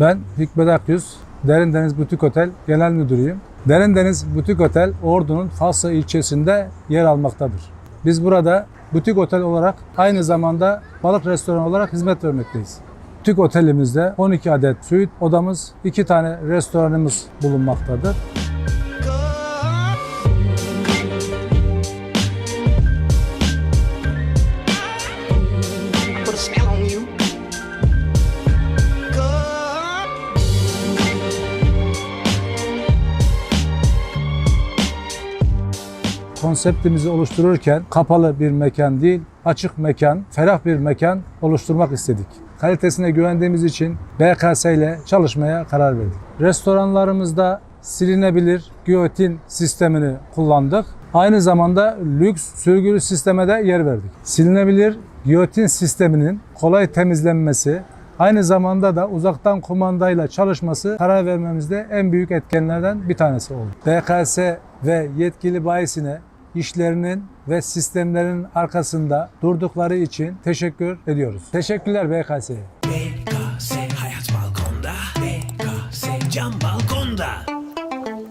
Ben Hikmet Akyüz, Derin Deniz Butik Otel Genel Müdürüyüm. Derin Deniz Butik Otel Ordu'nun Faslı ilçesinde yer almaktadır. Biz burada butik otel olarak aynı zamanda balık restoranı olarak hizmet vermekteyiz. Butik otelimizde 12 adet suite odamız, 2 tane restoranımız bulunmaktadır. Konseptimizi oluştururken kapalı bir mekan değil, açık mekan, ferah bir mekan oluşturmak istedik. Kalitesine güvendiğimiz için BKS ile çalışmaya karar verdik. Restoranlarımızda silinebilir giyotin sistemini kullandık. Aynı zamanda lüks sürgülü sisteme de yer verdik. Silinebilir giyotin sisteminin kolay temizlenmesi, Aynı zamanda da uzaktan kumandayla çalışması karar vermemizde en büyük etkenlerden bir tanesi oldu. DKS ve yetkili bayisine işlerinin ve sistemlerin arkasında durdukları için teşekkür ediyoruz. Teşekkürler BKS'ye. BKS Hayat Balkonda BKS Cam Balkonda